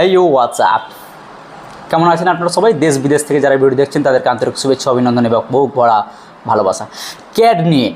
এই you WhatsApp কেমন আছেন আপনারা সবাই? দেশ বিদেশ থেকে যারা ভিডিও দেখছেন, তাদেরকে আন্তরিক শুভেচ্ছা, অভিনন্দন এবং বহু ভরা ভালোবাসা। ক্যাড নিয়ে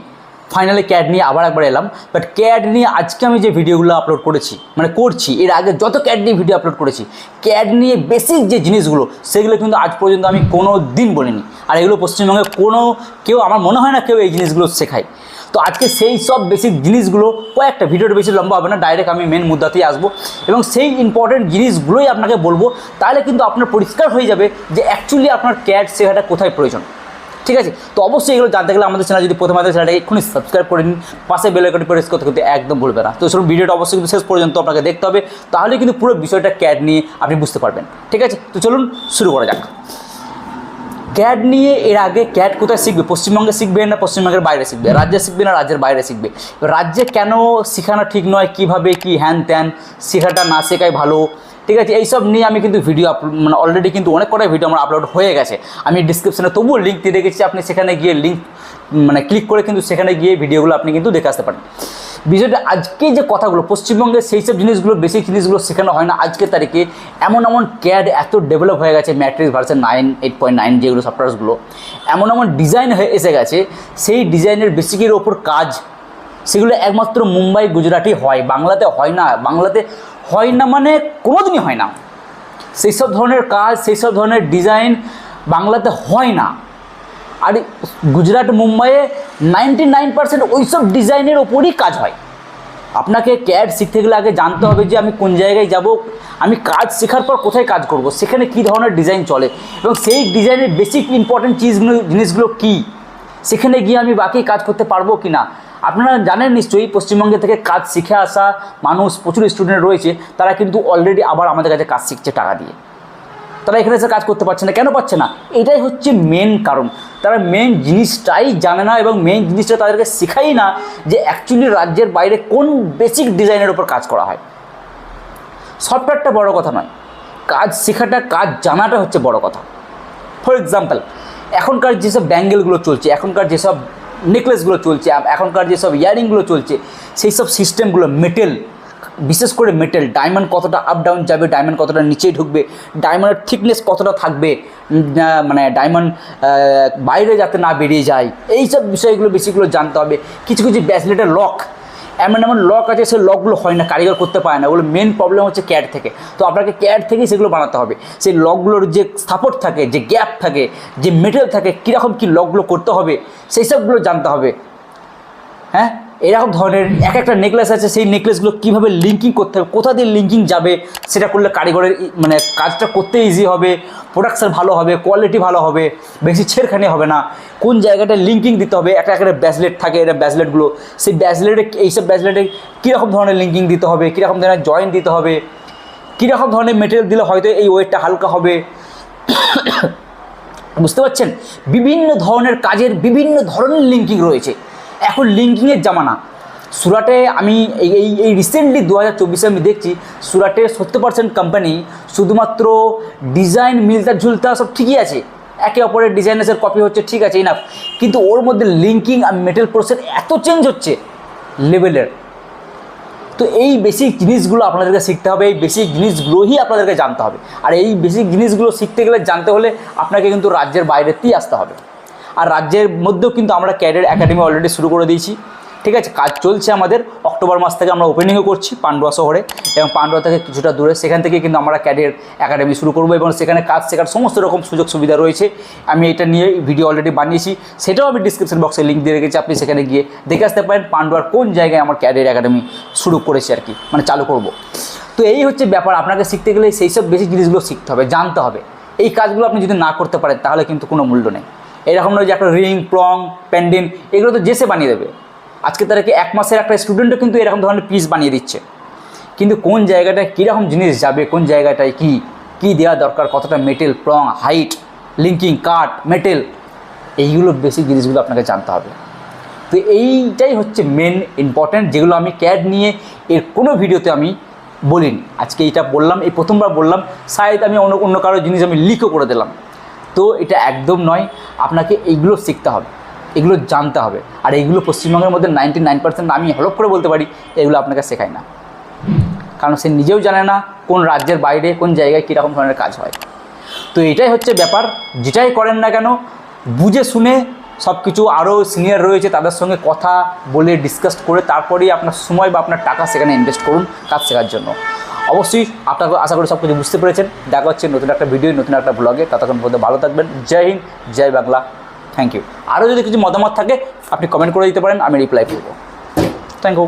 ফাইনালি ক্যাড নিয়ে আবার একবার এলাম। বাট ক্যাড নিয়ে আজকে আমি যে ভিডিওগুলো আপলোড করেছি মানে করছি, এর আগে যত ক্যাড নিয়ে ভিডিও আপলোড করেছি ক্যাড নিয়ে বেসিক যে জিনিসগুলো, সেগুলো কিন্তু আজ পর্যন্ত আমি কোনো দিন বলিনি। আর এগুলো পশ্চিমবঙ্গে কোনো, কেউ, আমার মনে হয় না কেউ এই জিনিসগুলো শেখায়। তো আজকে সেই সব বেসিক জিনিসগুলো, কয়েকটা ভিডিওটা বেশি লম্বা হবে না ডাইরেক্ট আমি মেন মুদ্রাতেই আসব। এবং সেই ইম্পর্টেন্ট জিনিসগুলোই আপনাকে বলব, তাহলে কিন্তু আপনার পরিষ্কার হয়ে যাবে যে অ্যাকচুয়ালি আপনার ক্যাট শেখাটা কোথায় প্রয়োজন। ঠিক আছে? তো অবশ্যই এগুলো জানতে গেলে আমাদের চ্যানেল যদি প্রথমে আমাদের চ্যানেলটাকে এক্ষুনি সাবস্ক্রাইব করে নিন, পাশে বেল আইকনটি প্রেস করতে করতে একদম ভুলবে না। তো চলুন ভিডিওটা অবশ্যই কিন্তু শেষ পর্যন্ত আপনাকে দেখতে হবে, তাহলে কিন্তু পুরো বিষয়টা ক্যাড নিয়ে আপনি বুঝতে পারবেন, ঠিক আছে? তো চলুন শুরু করা যাক। ক্যাড নিয়ে এর আগে ক্যাড কোথায় শিখবে? পশ্চিমবঙ্গে শিখবে না পশ্চিমবঙ্গের বাইরে শিখবে? রাজ্যে শিখবে না রাজ্যের বাইরে শিখবে? রাজ্যে কেন শেখানো ঠিক নয়? কীভাবে? কি হ্যান ত্যান? শেখাটা না শেখাই ভালো। ঠিক আছে, এইসব নিয়ে আমি কিন্তু ভিডিও আপলোড মানে অলরেডি কিন্তু অনেক কটাই ভিডিও আমার আপলোড হয়ে গেছে। আমি ডিসক্রিপশানে তবুও লিঙ্ক দিয়ে রেখেছি, আপনি সেখানে গিয়ে লিঙ্ক মানে ক্লিক করে কিন্তু সেখানে গিয়ে ভিডিওগুলো আপনি কিন্তু দেখে আসতে পারেন। বিষয়টা আজকে যে কথাগুলো পশ্চিমবঙ্গে সেই সব জিনিসগুলো বেসিক জিনিসগুলো শেখানো হয় না আজকের তারিখে এমন এমন ক্যাড এত ডেভেলপ হয়ে গেছে matrix version nine eight point nine যেগুলো সফটওয়্যারসগুলো এমন এমন ডিজাইন হয়ে এসে গেছে, সেই ডিজাইনের বেসিকের ওপর কাজ, সেগুলো একমাত্র মুম্বাই গুজরাটই হয়, বাংলাতে হয় না, বাংলাতে হয় না মানে কোনো দিনই হয় না। সেই সব ধরনের কাজ সেই সব ধরনের ডিজাইন বাংলাতে হয় না। আর গুজরাট, মুম্বাইয়ে নাইনটি নাইন পার্সেন্ট ওইসব ডিজাইনের ওপরই কাজ হয়। আপনাকে ক্যাড শিখতে গেলে আগে জানতে হবে যে আমি কোন জায়গায় যাব, আমি কাজ শেখার পর কোথায় কাজ করব, সেখানে কী ধরনের ডিজাইন চলে, এবং সেই ডিজাইনের বেসিক ইম্পর্টেন্ট চিজগুলো, জিনিসগুলো কী? সেখানে গিয়ে আমি বাকি কাজ করতে পারব কি না আপনারা জানেন নিশ্চয়ই পশ্চিমবঙ্গে থেকে কাজ শিখে আসা মানুষ প্রচুর স্টুডেন্ট রয়েছে, তারা কিন্তু অলরেডি আবার আমাদের কাছে কাজ শিখছে টাকা দিয়ে। তারা এখানে এসে কাজ করতে পারছে না। কেন পাচ্ছে না? এটাই হচ্ছে মেন কারণ। তারা মেন জিনিসটাই জানে না এবং মেন জিনিসটা তাদেরকে শেখাই না যে অ্যাকচুয়ালি রাজ্যের বাইরে কোন বেসিক ডিজাইনের উপর কাজ করা হয়। সফটওয়্যারটা বড় কথা নয়। কাজ শেখাটা, কাজ জানাটা হচ্ছে বড় কথা। ফর এক্সাম্পল এখনকার যেসব ব্যাঙ্গেলগুলো চলছে, এখনকার যেসব নেকলেসগুলো চলছে এখনকার যেসব ইয়ারিংগুলো চলছে, সেই সব সিস্টেমগুলো মেটেল, বিশেষ করে মেটেল, ডায়মন্ড কতটা আপ ডাউন যাবে, ডায়মন্ড কতটা নিচেই ঢুকবে, ডায়মন্ডের থিকনেস কতটা থাকবে মানে ডায়মন্ড বাইরে যাতে না বেরিয়ে যায় এই সব বিষয়গুলো বেশিগুলো জানতে হবে। কিছু কিছু ব্যাসলেটের লক এমন এমন লক আছে, সেই লকগুলো হয় না, কারিগর করতে পারে না। ওগুলো মেন প্রবলেম হচ্ছে ক্যাড থেকে। তো আপনাকে ক্যাড থেকেই সেগুলো বানাতে হবে। সেই লকগুলোর যে সাপোর্ট থাকে, যে গ্যাপ থাকে, যে মেটেরিয়াল থাকে, কীরকম কী লকগুলো করতে হবে, সেই সবগুলো জানতে হবে। হ্যাঁ? এরকম ধরনের এক একটা নেকলেস আছে, সেই নেকলেসগুলো কীভাবে লিঙ্কিং করতে হবে, কোথা দিয়ে লিঙ্কিং যাবে, সেটা করলে কারিগরের মানে কাজটা করতে ইজি হবে প্রোডাকশান ভালো হবে কোয়ালিটি ভালো হবে, বেশি ছেড়খানি হবে না। কোন জায়গাটায় লিঙ্কিং দিতে হবে, একটা একটা ব্যাসলেট থাকে এটা ব্যাসলেটগুলো সেই ব্যাসলেটে এইসব ব্যাসলেটে কীরকম ধরনের লিঙ্কিং দিতে হবে, কীরকম ধরনের জয়েন্ট দিতে হবে, কীরকম ধরনের মেটেরিয়াল দিলে হয়তো এই ওয়েটটা হালকা হবে। বুঝতে পারছেন? বিভিন্ন ধরনের কাজের বিভিন্ন ধরনের লিঙ্কিং রয়েছে। এখন লিঙ্কিংয়ের জামানা। সুরাটে আমি এই এই রিসেন্টলি দু হাজার চব্বিশে আমি দেখছি, সুরাটে সত্তর পার্সেন্ট কোম্পানি শুধুমাত্র ডিজাইন মিলতা ঝুলতা সব ঠিকই আছে। একে অপরের ডিজাইনার্সের কপি হচ্ছে, ঠিক আছে ইনাফ কিন্তু ওর মধ্যে লিঙ্কিং আর মেটেল প্রসেস এত চেঞ্জ হচ্ছে লেভেলের তো এই বেসিক জিনিসগুলো আপনাদেরকে শিখতে হবে, এই বেসিক জিনিসগুলোই আপনাদেরকে জানতে হবে। আর এই বেসিক জিনিসগুলো শিখতে গেলে জানতে হলে আপনাকে কিন্তু রাজ্যের বাইরেতেই আসতে হবে। আর রাজ্যের মধ্যেও কিন্তু আমরা ক্যাডের একাডেমি অলরেডি শুরু করে দিয়েছি। ঠিক আছে, কাজ চলছে আমাদের। অক্টোবর মাস থেকে আমরা ওপেনিংও করছি পান্ডুয়া শহরে এবং পান্ডুয়া থেকে কিছুটা দূরে। সেখান থেকে কিন্তু আমরা ক্যাডের একাডেমি শুরু করব এবং সেখানে কাজ শেখার সমস্ত রকম সুযোগ সুবিধা রয়েছে। আমি এটা নিয়ে ভিডিও অলরেডি বানিয়েছি। সেটাও আমি ডিসক্রিপশন বক্সে লিঙ্ক দিয়ে রেখেছি। আপনি সেখানে গিয়ে দেখে আসতে পারেন পান্ডুয়ার কোন জায়গায় আমার ক্যাডের একাডেমি শুরু করেছি আর কি মানে চালু করব। তো এই হচ্ছে ব্যাপার। আপনাকে শিখতে গেলে সেই সব বেশি জিনিসগুলো শিখতে হবে, জানতে হবে। এই কাজগুলো আপনি যদি না করতে পারেন, তাহলে কিন্তু কোনো মূল্য নেই। এরকম নয় যে একটা রিং প্লং প্যান্ডিন এগুলো তো জেসে বানিয়ে দেবে। আজকে তাদেরকে এক মাসের একটা স্টুডেন্টও কিন্তু এরকম ধরনের পিস বানিয়ে দিচ্ছে। কিন্তু কোন জায়গাটায় কীরকম জিনিস যাবে, কোন জায়গাটায় কি কি দেওয়া দরকার, কতটা metal prong height linking cut metal এইগুলো বেসিক জিনিসগুলো আপনাকে জানতে হবে। তো এইটাই হচ্ছে মেন ইম্পর্ট্যান্ট যেগুলো আমি ক্যাড নিয়ে এর কোনো ভিডিওতে আমি বলিনি। আজকে এইটা বললাম, এই প্রথমবার বললাম শায়দ আমি অন্য অন্য কারও জিনিস আমি লিকও করে দিলাম। তো এটা একদম নয়, আপনাকে এইগুলো শিখতে হবে, এগুলো জানতে হবে। আর এইগুলো পশ্চিমবঙ্গের মধ্যে নাইনটি নাইন পার্সেন্ট আমি হলপ করে বলতে পারি, এগুলো আপনাকে শেখায় না। কারণ সে নিজেও জানে না কোন রাজ্যের বাইরে, কোন জায়গায় কীরকম ধরনের কাজ হয়। তো এটাই হচ্ছে ব্যাপার, যেটাই করেন না কেন, বুঝে শুনে সব কিছু আরও সিনিয়র রয়েছে, তাদের সঙ্গে কথা বলে ডিসকাস করে তারপরেই আপনার সময় বা আপনার টাকা সেখানে ইনভেস্ট করুন, কাজ শেখার জন্য। অবশ্যই আপনাকে আশা করি সব কিছু বুঝতে পেরেছেন। দেখা হচ্ছে নতুন একটা ভিডিও নতুন একটা ব্লগে ততক্ষণ পর্যন্ত ভালো থাকবেন। জয় হিন্দ, জয় বাংলা। থ্যাংক ইউ আরও যদি কিছু মতামত থাকে, আপনি কমেন্ট করে দিতে পারেন, আমি রিপ্লাই করব। Thank you